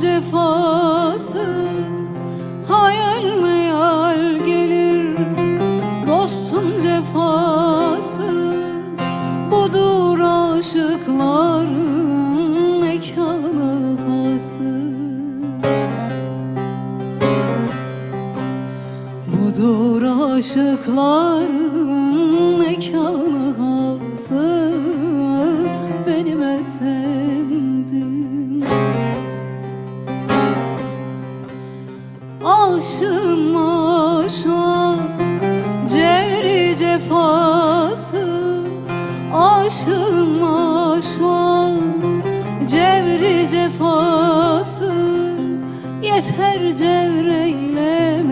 cefası Hayal meyal gelir. Dostun cefası Budur aşıkların mekanı hası Budur aşıkların mekanı hası Aşığın maşa Cevri cefası Aşığın maşa Cevri cefası Yeter cevreyleme